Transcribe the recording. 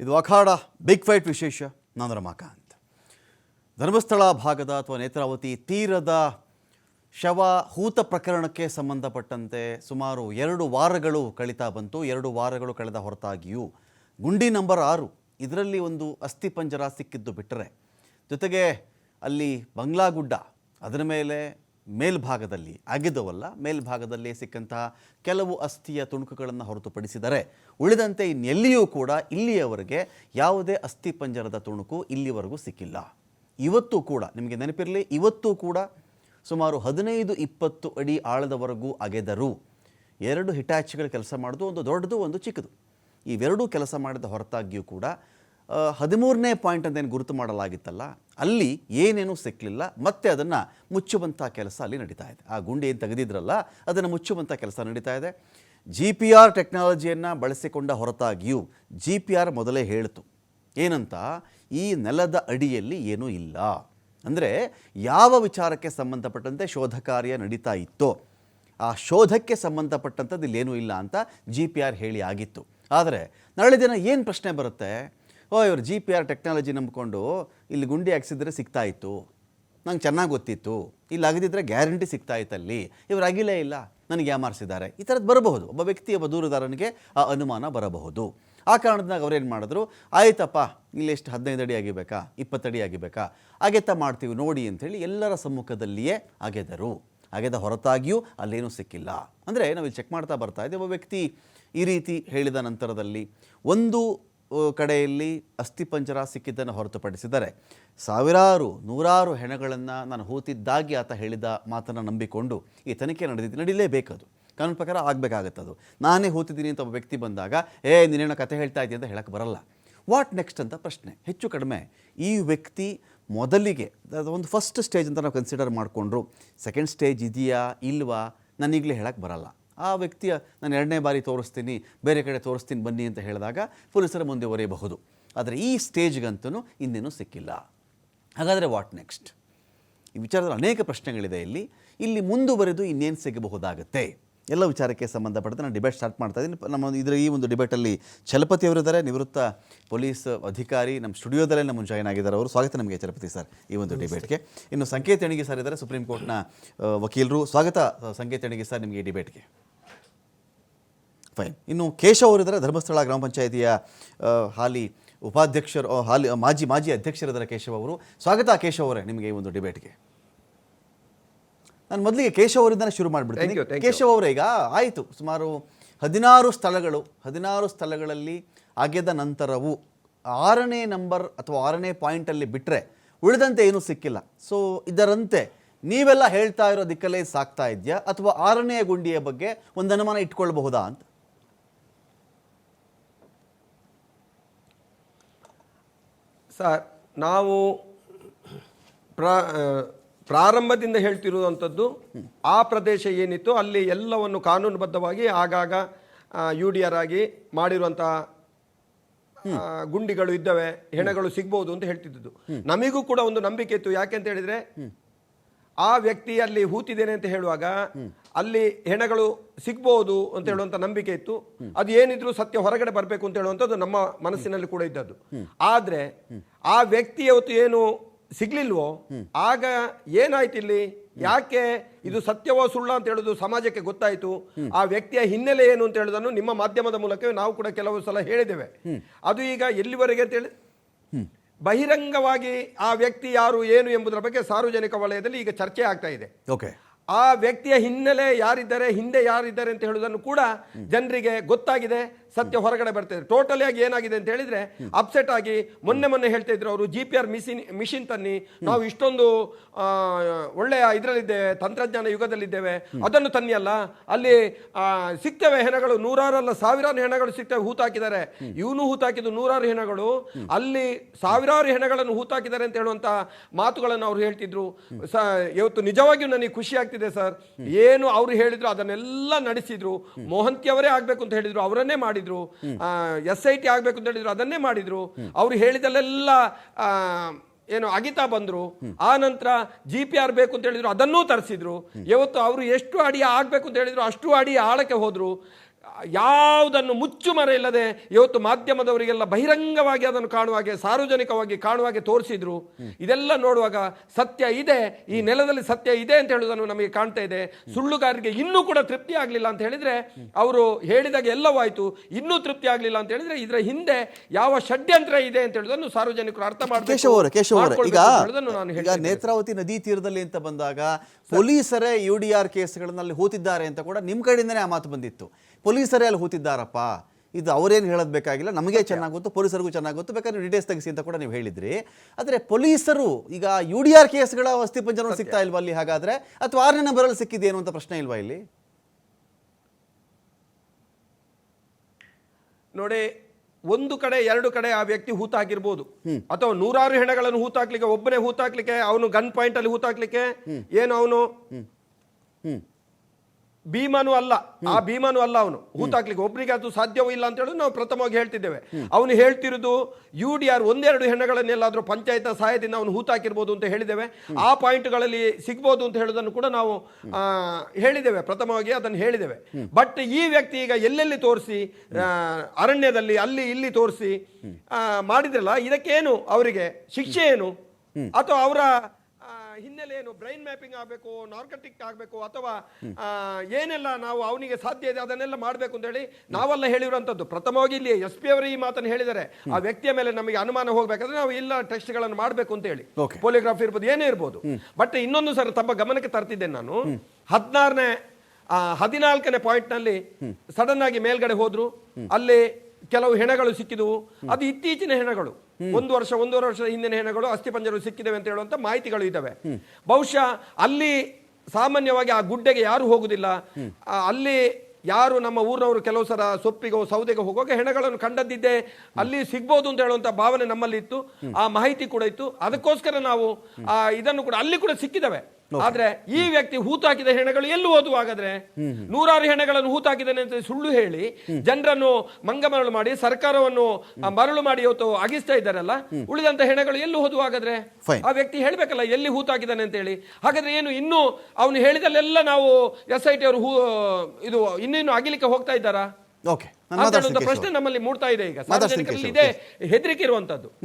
ಇದು ಅಖಾಡ big fight ವಿಶೇಷ ನಾನು ಅಂತ. ಧರ್ಮಸ್ಥಳ ಭಾಗದ ಅಥವಾ ನೇತ್ರಾವತಿ ತೀರದ ಶವ ಹೂತ ಪ್ರಕರಣಕ್ಕೆ ಸಂಬಂಧಪಟ್ಟಂತೆ ಸುಮಾರು ಎರಡು ವಾರಗಳು ಕಳೀತಾ ಬಂತು. ಎರಡು ವಾರಗಳು ಕಳೆದ ಹೊರತಾಗಿಯೂ ಗುಂಡಿ ನಂಬರ್ ಆರು, ಇದರಲ್ಲಿ ಒಂದು ಅಸ್ಥಿಪಂಜರ ಸಿಕ್ಕಿದ್ದು ಬಿಟ್ಟರೆ ಜೊತೆಗೆ ಅಲ್ಲಿ ಬಂಗ್ಲಾಗುಡ್ಡ, ಅದರ ಮೇಲೆ ಮೇಲ್ಭಾಗದಲ್ಲಿ ಅಗೆದವಲ್ಲ, ಮೇಲ್ಭಾಗದಲ್ಲಿ ಸಿಕ್ಕಂತಹ ಕೆಲವು ಅಸ್ಥಿಯ ತುಣುಕುಗಳನ್ನು ಹೊರತುಪಡಿಸಿದರೆ ಉಳಿದಂತೆ ಇನ್ನೆಲ್ಲಿಯೂ ಕೂಡ ಇಲ್ಲಿಯವರೆಗೆ ಯಾವುದೇ ಅಸ್ಥಿಪಂಜರದ ತುಣುಕು ಇಲ್ಲಿವರೆಗೂ ಸಿಕ್ಕಿಲ್ಲ. ಇವತ್ತು ಕೂಡ, ನಿಮಗೆ ನೆನಪಿರಲಿ, ಇವತ್ತು ಕೂಡ ಸುಮಾರು ಹದಿನೈದು, ಇಪ್ಪತ್ತು ಅಡಿ ಆಳದವರೆಗೂ ಅಗೆದರು ಎರಡು ಹಿಟಾಚಿಗಳು ಕೆಲಸ ಮಾಡೋದು ಒಂದು ದೊಡ್ಡದು, ಒಂದು ಚಿಕ್ಕದು. ಇವೆರಡೂ ಕೆಲಸ ಮಾಡಿದ ಹೊರತಾಗಿಯೂ ಕೂಡ ಹದಿಮೂರನೇ ಪಾಯಿಂಟ್ ಅಂತ ಏನು ಗುರುತು ಮಾಡಲಾಗಿತ್ತಲ್ಲ, ಅಲ್ಲಿ ಏನೇನೂ ಸಿಕ್ಕಲಿಲ್ಲ ಮತ್ತೆ ಅದನ್ನು ಮುಚ್ಚುವಂಥ ಕೆಲಸ ಅಲ್ಲಿ ನಡೀತಾ ಇದೆ. ಆ ಗುಂಡಿ ಏನು ತೆಗೆದಿದ್ರಲ್ಲ, ಅದನ್ನು ಮುಚ್ಚುವಂಥ ಕೆಲಸ ನಡೀತಾ ಇದೆ. ಜಿ ಪಿ ಆರ್ ಟೆಕ್ನಾಲಜಿಯನ್ನು ಬಳಸಿಕೊಂಡ ಹೊರತಾಗಿಯೂ ಜಿ ಪಿ ಆರ್ ಮೊದಲೇ ಹೇಳಿತು, ಏನಂತ, ಈ ನೆಲದ ಅಡಿಯಲ್ಲಿ ಏನೂ ಇಲ್ಲ. ಅಂದರೆ ಯಾವ ವಿಚಾರಕ್ಕೆ ಸಂಬಂಧಪಟ್ಟಂತೆ ಶೋಧ ಕಾರ್ಯ ನಡೀತಾ ಇತ್ತೋ, ಆ ಶೋಧಕ್ಕೆ ಸಂಬಂಧಪಟ್ಟಂಥದ್ದು ಇಲ್ಲೇನೂ ಇಲ್ಲ ಅಂತ ಜಿ ಪಿ ಆರ್ ಹೇಳಿ ಆಗಿತ್ತು. ಆದರೆ ನಾಳೆ ದಿನ ಏನು ಪ್ರಶ್ನೆ ಬರುತ್ತೆ? ಓ, ಇವರು ಜಿ ಪಿ ಆರ್ ಟೆಕ್ನಾಲಜಿ ನಂಬಿಕೊಂಡು ಇಲ್ಲಿ ಗುಂಡಿ ಹಾಕ್ಸಿದ್ರೆ ಸಿಗ್ತಾ ಇತ್ತು. ನಂಗೆ ಚೆನ್ನಾಗಿ ಗೊತ್ತಿತ್ತು. ಇಲ್ಲಿ ಆಗದಿದ್ದರೆ ಗ್ಯಾರಂಟಿ ಸಿಗ್ತಾ ಇತ್ತಲ್ಲಿ ಇವ್ರು ಆಗಿಲೇ ಇಲ್ಲ. ನನಗೆ ಯಾಮಾರಿಸಿದ್ದಾರೆ. ಈ ಥರದ್ದು ಬರಬಹುದು. ಒಬ್ಬ ವ್ಯಕ್ತಿ, ಒಬ್ಬ ದೂರದಾರನಿಗೆ ಆ ಅನುಮಾನ ಬರಬಹುದು. ಆ ಕಾರಣದಾಗ ಅವ್ರೇನು ಮಾಡಿದ್ರು? ಆಯ್ತಪ್ಪ, ಇಲ್ಲಿ ಎಷ್ಟು ಹದಿನೈದು ಅಡಿ ಆಗಿಬೇಕಾ? ಇಪ್ಪತ್ತಡಿ ಆಗಿಬೇಕಾ? ಅಗೆತ ಮಾಡ್ತೀವಿ, ನೋಡಿ ಅಂಥೇಳಿ ಎಲ್ಲರ ಸಮ್ಮುಖದಲ್ಲಿಯೇ ಅಗೆದರು. ಅಗೆದ ಹೊರತಾಗಿಯೂ ಅಲ್ಲೇನೂ ಸಿಕ್ಕಿಲ್ಲ. ಅಂದರೆ ನಾವಿಲ್ಲಿ ಚೆಕ್ ಮಾಡ್ತಾ ಬರ್ತಾ ಇದ್ದೀವಿ ಒಬ್ಬ ವ್ಯಕ್ತಿ ಈ ರೀತಿ ಹೇಳಿದ ನಂತರದಲ್ಲಿ ಒಂದು ಕಡೆಯಲ್ಲಿ ಅಸ್ಥಿಪಂಜರ ಸಿಕ್ಕಿದ್ದನ್ನು ಹೊರತುಪಡಿಸಿದರೆ ಸಾವಿರಾರು, ನೂರಾರು ಹೆಣಗಳನ್ನು ನಾನು ಹೂತಿದ್ದಾಗಿ ಆತ ಹೇಳಿದ ಮಾತನ್ನು ನಂಬಿಕೊಂಡು ಈ ತನಿಖೆ ನಡೆದಿದ್ದು ನಡೀಲೇಬೇಕದು ಕಾನೂನು ಪ್ರಕಾರ ಆಗಬೇಕಾಗತ್ತದು ನಾನೇ ಹೂತಿದ್ದೀನಿ ಅಂತ ಒಬ್ಬ ವ್ಯಕ್ತಿ ಬಂದಾಗ, ಏ, ನೀನೇನೋ ಕತೆ ಹೇಳ್ತಾ ಇದ್ದೀನಿ ಅಂತ ಹೇಳಕ್ಕೆ ಬರಲ್ಲ. ವಾಟ್ ನೆಕ್ಸ್ಟ್ ಅಂತ ಪ್ರಶ್ನೆ. ಹೆಚ್ಚು ಕಡಿಮೆ, ಈ ವ್ಯಕ್ತಿ ಮೊದಲಿಗೆ ಒಂದು ಫಸ್ಟ್ ಸ್ಟೇಜ್ ಅಂತ ನಾವು ಕನ್ಸಿಡರ್ ಮಾಡಿಕೊಂಡ್ರು. ಸೆಕೆಂಡ್ ಸ್ಟೇಜ್ ಇದೆಯಾ, ಇಲ್ವಾ ನನಗೀಗಲೇ ಹೇಳಕ್ಕೆ ಬರಲ್ಲ. ಆ ವ್ಯಕ್ತಿಯ ನಾನು ಎರಡನೇ ಬಾರಿ ತೋರಿಸ್ತೀನಿ ಬೇರೆ ಕಡೆ ತೋರಿಸ್ತೀನಿ ಬನ್ನಿ ಅಂತ ಹೇಳಿದಾಗ ಪೊಲೀಸರ ಮುಂದೆ ಒರೆಯಬಹುದು. ಆದರೆ ಈ ಸ್ಟೇಜ್ಗಂತೂ ಇನ್ನೇನು ಸಿಕ್ಕಿಲ್ಲ. ಹಾಗಾದರೆ ವಾಟ್ ನೆಕ್ಸ್ಟ್ ಈ ವಿಚಾರದಲ್ಲಿ ಅನೇಕ ಪ್ರಶ್ನೆಗಳಿದೆ ಇಲ್ಲಿ. ಇಲ್ಲಿ ಮುಂದುವರೆದು ಇನ್ನೇನು ಸಿಗಬಹುದಾಗುತ್ತೆ? ಎಲ್ಲ ವಿಚಾರಕ್ಕೆ ಸಂಬಂಧಪಟ್ಟಂತೆ ನಾನು ಡಿಬೇಟ್ ಸ್ಟಾರ್ಟ್ ಮಾಡ್ತಾ ಇದ್ದೀನಿ. ನಮ್ಮ ಇದರ ಈ ಒಂದು ಡಿಬೇಟಲ್ಲಿ ಚಲಪತಿ ಅವರಿದ್ದಾರೆ ನಿವೃತ್ತ ಪೊಲೀಸ್ ಅಧಿಕಾರಿ ನಮ್ಮ ಸ್ಟುಡಿಯೋದಲ್ಲೇ ನಮ್ಮ ಜಾಯ್ನ್ ಆಗಿದ್ದಾರೆ ಅವರು. ಸ್ವಾಗತ ನಮಗೆ ಚಲಪತಿ ಸರ್ ಈ ಒಂದು ಡಿಬೇಟ್ಗೆ ಇನ್ನು ಸಂಕೇತ ಎಣಿಗೆ ಸರ್ ಇದ್ದಾರೆ ಸುಪ್ರೀಂ ಕೋರ್ಟ್ನ ವಕೀಲರು. ಸ್ವಾಗತ ಸಂಕೇತ ಸಂಕೇತ್ ಎಣಿಗೆ ಸರ್ ನಿಮಗೆ ಈ ಡಿಬೇಟ್ಗೆ ಫೈನ್ ಇನ್ನು ಕೇಶವ್ ಅವರಿದ್ದಾರೆ ಧರ್ಮಸ್ಥಳ ಗ್ರಾಮ ಪಂಚಾಯಿತಿಯ ಹಾಲಿ ಉಪಾಧ್ಯಕ್ಷರು ಹಾಲಿ ಮಾಜಿ ಮಾಜಿ ಅಧ್ಯಕ್ಷರಿದ್ದಾರೆ ಕೇಶವ್ ಅವರು. ಸ್ವಾಗತ ಕೇಶವ್ ಅವರೇ ನಿಮಗೆ ಈ ಒಂದು ಡಿಬೇಟ್ಗೆ. ನಾನು ಮೊದಲಿಗೆ ಕೇಶವ್ ಅವರಿಂದನೇ ಶುರು ಮಾಡಿಬಿಡ್ತೀನಿ. ಕೇಶವ ಅವರೇ ಈಗ ಆಯಿತು. ಸುಮಾರು ಹದಿನಾರು ಸ್ಥಳಗಳು ಹದಿನಾರು ಸ್ಥಳಗಳಲ್ಲಿ ಅಗೆದ ನಂತರವೂ ಆರನೇ ನಂಬರ್ ಅಥವಾ ಆರನೇ ಪಾಯಿಂಟಲ್ಲಿ ಬಿಟ್ಟರೆ ಉಳಿದಂತೆ ಏನೂ ಸಿಕ್ಕಿಲ್ಲ. ಸೊ ಇದರಂತೆ ನೀವೆಲ್ಲ ಹೇಳ್ತಾ ಇರೋ ದಿಕ್ಕಲ್ಲೇ ಸಾಕ್ತಾ ಇದೆಯಾ ಅಥವಾ ಆರನೇ ಗುಂಡಿಯ ಬಗ್ಗೆ ಒಂದು ಅನುಮಾನ ಇಟ್ಕೊಳ್ಬಹುದಾ ಅಂತ? ಸರ್, ನಾವು ಪ್ರಾ ಪ್ರಾರಂಭದಿಂದ ಹೇಳ್ತಿರುವಂಥದ್ದು ಆ ಪ್ರದೇಶ ಏನಿತ್ತು ಅಲ್ಲಿ ಎಲ್ಲವನ್ನು ಕಾನೂನುಬದ್ಧವಾಗಿ ಆಗಾಗ ಯು ಡಿ ಆರ್ ಆಗಿ ಮಾಡಿರುವಂತಹ ಗುಂಡಿಗಳು ಇದ್ದವೆ, ಹೆಣಗಳು ಸಿಗ್ಬಹುದು ಅಂತ ಹೇಳ್ತಿದ್ದು ನಮಿಗೂ ಕೂಡ ಒಂದು ನಂಬಿಕೆ ಇತ್ತು. ಯಾಕೆ ಅಂತ ಹೇಳಿದ್ರೆ, ಆ ವ್ಯಕ್ತಿ ಅಲ್ಲಿ ಹೂತಿದ್ದೇನೆ ಅಂತ ಹೇಳುವಾಗ ಅಲ್ಲಿ ಹೆಣಗಳು ಸಿಗ್ಬಹುದು ಅಂತ ಹೇಳುವಂತ ನಂಬಿಕೆ ಇತ್ತು. ಅದು ಏನಿದ್ರು ಸತ್ಯ ಹೊರಗಡೆ ಬರಬೇಕು ಅಂತ ಹೇಳುವಂಥದ್ದು ನಮ್ಮ ಮನಸ್ಸಿನಲ್ಲಿ ಕೂಡ ಇದ್ದದ್ದು. ಆದ್ರೆ ಆ ವ್ಯಕ್ತಿ ಅವತ್ತು ಏನು ಸಿಗ್ಲಿಲ್ವೋ, ಆಗ ಏನಾಯ್ತು ಇಲ್ಲಿ? ಯಾಕೆ ಇದು ಸತ್ಯವೋ ಸುಳ್ಳ ಅಂತ ಹೇಳುದು ಸಮಾಜಕ್ಕೆ ಗೊತ್ತಾಯ್ತು. ಆ ವ್ಯಕ್ತಿಯ ಹಿನ್ನೆಲೆ ಏನು ಅಂತ ಹೇಳುದನ್ನು ನಿಮ್ಮ ಮಾಧ್ಯಮದ ಮೂಲಕವೇ ನಾವು ಕೂಡ ಕೆಲವು ಸಲ ಹೇಳಿದ್ದೇವೆ. ಅದು ಈಗ ಎಲ್ಲಿವರೆಗೆ ಅಂತ ಹೇಳಿ? ಬಹಿರಂಗವಾಗಿ ಆ ವ್ಯಕ್ತಿ ಯಾರು, ಏನು ಎಂಬುದರ ಬಗ್ಗೆ ಸಾರ್ವಜನಿಕ ವಲಯದಲ್ಲಿ ಈಗ ಚರ್ಚೆ ಆಗ್ತಾ ಇದೆ. ಓಕೆ ಆ ವ್ಯಕ್ತಿಯ ಹಿನ್ನೆಲೆ ಯಾರಿದ್ದಾರೆ ಹಿಂದೆ ಯಾರಿದ್ದಾರೆ ಅಂತ ಹೇಳುವುದನ್ನು ಕೂಡ ಜನರಿಗೆ ಗೊತ್ತಾಗಿದೆ. ಸತ್ಯ ಹೊರಗಡೆ ಬರ್ತಿದೆ ಟೋಟಲಿ ಆಗಿ ಏನಾಗಿದೆ ಅಂತ ಹೇಳಿದ್ರೆ ಅಪ್ಸೆಟ್ ಆಗಿ ಮೊನ್ನೆ ಮೊನ್ನೆ ಹೇಳ್ತಾ ಇದ್ರು ಅವರು G P R machine machine ತನ್ನಿ. ನಾವು ಇಷ್ಟೊಂದು ಒಳ್ಳೆಯ ಇದರಲ್ಲಿದ್ದೇವೆ ತಂತ್ರಜ್ಞಾನ ಯುಗದಲ್ಲಿದ್ದೇವೆ. ಅದನ್ನು ತನ್ನಿ ಅಲ್ಲ ಅಲ್ಲಿ ಸಿಗ್ತವೆ ಹೆಣಗಳು, ನೂರಾರಲ್ಲ ಸಾವಿರಾರು ಹೆಣಗಳು ಸಿಗ್ತವೆ ಹೂತಾಕಿದ್ದಾರೆ ಇವನು ಹೂತಾಕಿದ್ದು ನೂರಾರು ಹೆಣಗಳು. ಅಲ್ಲಿ ಸಾವಿರಾರು ಹೆಣಗಳನ್ನು ಹೂತಾಕಿದ್ದಾರೆ ಅಂತ ಹೇಳುವಂತ ಮಾತುಗಳನ್ನು ಅವರು ಹೇಳ್ತಿದ್ರು. ಸ, ಇವತ್ತು ನಿಜವಾಗಿಯೂ ನನಗೆ ಖುಷಿ ಆಗ್ತಿದೆ ಸರ್. ಏನು ಅವ್ರು ಹೇಳಿದ್ರು ಅದನ್ನೆಲ್ಲ ನಡೆಸಿದ್ರು. ಮೋಹಂತಿ ಅವರೇ ಆಗ್ಬೇಕು ಅಂತ ಹೇಳಿದ್ರು. ಅವರನ್ನೇ ಮಾಡಿದ್ರು. ಎಸ್ ಐ ಟಿ ಆಗ್ಬೇಕು ಅಂತ ಹೇಳಿದ್ರು ಅದನ್ನೇ ಮಾಡಿದ್ರು. ಅವ್ರು ಹೇಳಿದಲ್ಲೆಲ್ಲ ಏನು ಅಗಿತಾ ಬಂದ್ರು. ಆ ನಂತರ ಜಿ ಪಿ ಆರ್ ಬೇಕು ಅಂತ ಹೇಳಿದ್ರು ಅದನ್ನೂ ತರಿಸಿದ್ರು. ಇವತ್ತು ಅವರು ಎಷ್ಟು ಅಡಿ ಆಗ್ಬೇಕು ಅಂತ ಹೇಳಿದ್ರು ಅಷ್ಟು ಅಡಿ ಆಳಕ್ಕೆ ಹೋದ್ರು. ಯಾವುದನ್ನು ಮುಚ್ಚು ಮರೆ ಇಲ್ಲದೆ ಇವತ್ತು ಮಾಧ್ಯಮದವರಿಗೆಲ್ಲ ಬಹಿರಂಗವಾಗಿ ಅದನ್ನು ಕಾಣುವ ಹಾಗೆ ಸಾರ್ವಜನಿಕವಾಗಿ ಕಾಣುವ ಹಾಗೆ ತೋರಿಸಿದ್ರು. ಇದೆಲ್ಲ ನೋಡುವಾಗ ಸತ್ಯ ಇದೆ ಈ ನೆಲದಲ್ಲಿ ಸತ್ಯ ಇದೆ ಅಂತ ಹೇಳುವುದನ್ನು ನಮಗೆ ಕಾಣ್ತಾ ಇದೆ. ಸುಳ್ಳುಗಾರರಿಗೆ ಇನ್ನೂ ಕೂಡ ತೃಪ್ತಿ ಆಗಲಿಲ್ಲ ಅಂತ ಹೇಳಿದ್ರೆ ಅವರು ಹೇಳಿದಾಗ ಎಲ್ಲವಾಯಿತು ಇನ್ನೂ ತೃಪ್ತಿ ಆಗಲಿಲ್ಲ ಅಂತ ಹೇಳಿದ್ರೆ ಇದರ ಹಿಂದೆ ಯಾವ ಷಡ್ಯಂತ್ರ ಇದೆ ಅಂತ ಹೇಳುವುದನ್ನು ಸಾರ್ವಜನಿಕರು ಅರ್ಥ ಈಗ ನೇತ್ರಾವತಿ ನದಿ ತೀರದಲ್ಲಿ ಅಂತ ಬಂದಾಗ ಪೊಲೀಸರೇ ಯು ಡಿ ಆರ್ ಕೇಸ್ಗಳಲ್ಲಿ ಹೂತಿದ್ದಾರೆ ಅಂತ ಕೂಡ ನಿಮ್ಮ ಕಡೆಯಿಂದನೇ ಆ ಮಾತು ಬಂದಿತ್ತು. ಪೊಲೀಸರೇ ಅಲ್ಲಿ ಹೂತಿದ್ದಾರಪ್ಪ ಇದು ಅವರೇನು ಹೇಳೋದು ಬೇಕಾಗಿಲ್ಲ ನಮಗೆ ಚೆನ್ನಾಗಿ ಗೊತ್ತು ಪೊಲೀಸರಿಗೂ ಚೆನ್ನಾಗಿ ಗೊತ್ತು ಬೇಕಾದ್ರೆ ಡೀಟೇಲ್ಸ್ ತೆಗಿಸಿ ಅಂತ ಕೂಡ ನೀವು ಹೇಳಿದ್ರಿ. ಆದರೆ ಪೊಲೀಸರು ಈಗ ಯು ಡಿ ಆರ್ ಕೇಸ್ಗಳ ಅಸ್ಥಿಪಂಜರ ಸಿಗ್ತಾ ಇಲ್ವಾ ಅಲ್ಲಿ ಹಾಗಾದರೆ? ಅಥವಾ ಆರನೇ ನಂಬರಲ್ಲಿ ಸಿಕ್ಕಿದೇನು ಅಂತ ಪ್ರಶ್ನೆ ಇಲ್ವಾ ಇಲ್ಲಿ? ನೋಡಿ ಒಂದು ಕಡೆ ಎರಡು ಕಡೆ ಆ ವ್ಯಕ್ತಿ ಹೂತಾಕಿರ್ಬೋದು ಅಥವಾ ನೂರಾರು ಹೆಣಗಳನ್ನು ಹೂತಾಕ್ಲಿಕ್ಕೆ ಒಬ್ಬನೇ ಹೂತಾಕ್ಲಿಕ್ಕೆ ಅವನು ಗನ್ ಪಾಯಿಂಟ್ ಅಲ್ಲಿ ಹೂತಾಕ್ಲಿಕ್ಕೆ ಏನು ಅವನು? ಭೀಮನು ಅಲ್ಲ. ಆ ಭೀಮನು ಅಲ್ಲ ಅವನು. ಹೂತಾಕ್ಲಿಕ್ಕೆ ಒಬ್ಬರಿಗೆ ಅದು ಸಾಧ್ಯವೂ ಇಲ್ಲ ಅಂತ ಹೇಳಿ ನಾವು ಪ್ರಥಮವಾಗಿ ಹೇಳ್ತಿದ್ದೇವೆ. ಅವನು ಹೇಳ್ತಿರೋದು ಯು ಡಿ ಆರ್ ಒಂದೆರಡು ಹೆಣ್ಣುಗಳನ್ನೆಲ್ಲಾದರೂ ಪಂಚಾಯತ್ ಸಹಾಯದಿಂದ ಅವನು ಹೂತಾಕಿರ್ಬೋದು ಅಂತ ಹೇಳಿದ್ದೇವೆ. ಆ ಪಾಯಿಂಟ್ಗಳಲ್ಲಿ ಸಿಗ್ಬೋದು ಅಂತ ಹೇಳೋದನ್ನು ಕೂಡ ನಾವು ಹೇಳಿದ್ದೇವೆ. ಪ್ರಥಮವಾಗಿ ಅದನ್ನು ಹೇಳಿದ್ದೇವೆ. ಬಟ್ ಈ ವ್ಯಕ್ತಿ ಈಗ ಎಲ್ಲೆಲ್ಲಿ ತೋರಿಸಿ ಅರಣ್ಯದಲ್ಲಿ ಅಲ್ಲಿ ಇಲ್ಲಿ ತೋರಿಸಿ ಮಾಡಿದ್ರಲ್ಲ ಇದಕ್ಕೇನು ಅವರಿಗೆ ಶಿಕ್ಷೆ ಏನು? ಅಥವಾ ಅವರ ಹಿನ್ನೆಲೆ ಏನು ಬ್ರೈನ್ ಮ್ಯಾಪಿಂಗ್ ಆಗಬೇಕು ನಾರ್ಕಟಿಕ್ ಆಗಬೇಕು ಅಥವಾ ಏನೆಲ್ಲ ನಾವು ಅವನಿಗೆ ಸಾಧ್ಯ ಇದೆ ಅದನ್ನೆಲ್ಲ ಮಾಡಬೇಕು ಅಂತ ಹೇಳಿ ನಾವೆಲ್ಲ ಹೇಳಿರುವಂಥದ್ದು. ಪ್ರಥಮವಾಗಿ ಇಲ್ಲಿ ಎಸ್ ಪಿ ಅವರು ಈ ಮಾತನ್ನು ಹೇಳಿದರೆ ಆ ವ್ಯಕ್ತಿಯ ಮೇಲೆ ನಮಗೆ ಅನುಮಾನ ಹೋಗಬೇಕಾದ್ರೆ ನಾವು ಇಲ್ಲ ಟೆಸ್ಟ್ಗಳನ್ನು ಮಾಡಬೇಕು ಅಂತ ಹೇಳಿ. ಪೋಲಿಯೋಗ್ರಾಫಿ ಇರ್ಬೋದು ಏನೇ ಇರ್ಬೋದು. ಬಟ್ ಇನ್ನೊಂದು ಸರ್ ತಮ್ಮ ಗಮನಕ್ಕೆ ತರ್ತಿದ್ದೇನೆ ನಾನು. ಹದಿನಾರನೇ ಹದಿನಾಲ್ಕನೇ ಪಾಯಿಂಟ್ನಲ್ಲಿ ಸಡನ್ ಆಗಿ ಮೇಲ್ಗಡೆ ಹೋದ್ರು. ಅಲ್ಲಿ ಕೆಲವು ಹೆಣಗಳು ಸಿಕ್ಕಿದವು. ಅದು ಇತ್ತೀಚಿನ ಹೆಣಗಳು. ಒಂದು ವರ್ಷ ಒಂದೂವರೆ ವರ್ಷದ ಹಿಂದಿನ ಹೆಣಗಳು ಅಸ್ಥಿಪಂಜರು ಸಿಕ್ಕಿದವೆ ಅಂತ ಹೇಳುವಂತ ಮಾಹಿತಿಗಳು ಇದ್ದಾವೆ. ಬಹುಶಃ ಅಲ್ಲಿ ಸಾಮಾನ್ಯವಾಗಿ ಆ ಗುಡ್ಡೆಗೆ ಯಾರು ಹೋಗುದಿಲ್ಲ. ಅಲ್ಲಿ ಯಾರು ನಮ್ಮ ಊರಿನವರು ಕೆಲವು ಸಲ ಸೊಪ್ಪಿಗೋ ಸೌದೆಗೆ ಹೋಗುವಾಗ ಹೆಣಗಳನ್ನು ಕಂಡದ್ದಿದ್ದೆ. ಅಲ್ಲಿ ಸಿಗ್ಬೋದು ಅಂತ ಹೇಳುವಂತ ಭಾವನೆ ನಮ್ಮಲ್ಲಿ ಇತ್ತು ಆ ಮಾಹಿತಿ ಕೂಡ ಇತ್ತು. ಅದಕ್ಕೋಸ್ಕರ ನಾವು ಆ, ಇದನ್ನು ಕೂಡ ಅಲ್ಲಿ ಕೂಡ ಸಿಕ್ಕಿದವೆ. ಆದ್ರೆ ಈ ವ್ಯಕ್ತಿ ಹೂತಾಕಿದ ಹೆಣಗಳು ಎಲ್ಲಿ ಓದುವಾಗಾದ್ರೆ ನೂರಾರು ಹೆಣಗಳನ್ನು ಹೂತಾಕಿದ್ದಾನೆ ಅಂತ ಸುಳ್ಳು ಹೇಳಿ ಜನರನ್ನು ಮಂಗಮರಳು ಮಾಡಿ ಸರ್ಕಾರವನ್ನು ಮರಳು ಮಾಡಿ ಇವತ್ತು ಅಗಿಸ್ತಾ ಇದ್ದಾರಲ್ಲ ಉಳಿದಂತ ಹೆಣಗಳು ಎಲ್ಲಿ ಓದುವಾಗಾದ್ರೆ ಆ ವ್ಯಕ್ತಿ ಹೇಳ್ಬೇಕಲ್ಲ ಎಲ್ಲಿ ಹೂತಾಕಿದ್ದಾನೆ ಅಂತ ಹೇಳಿ. ಹಾಗಾದ್ರೆ ಏನು ಇನ್ನು ಅವನು ಹೇಳಿದಲ್ಲೆಲ್ಲ ನಾವು ಎಸ್ ಐ ಟಿ ಅವರು ಹೂ ಇದು ಇನ್ನೇನು ಇನ್ನು ಅಗಿಲಿಕ್ಕೆ ಹೋಗ್ತಾ ಇದ್ದಾರಾ? ಪ್ರಶ್ನೆ ನಮ್ಮಲ್ಲಿ ಮೂಡ್ತಾ ಇದೆ ಈಗ. ಸಾರ್ವಜನಿಕರಲ್ಲಿ ಇದೆ ಹೆದರಿಕೆ ಇರುವಂತದ್ದು.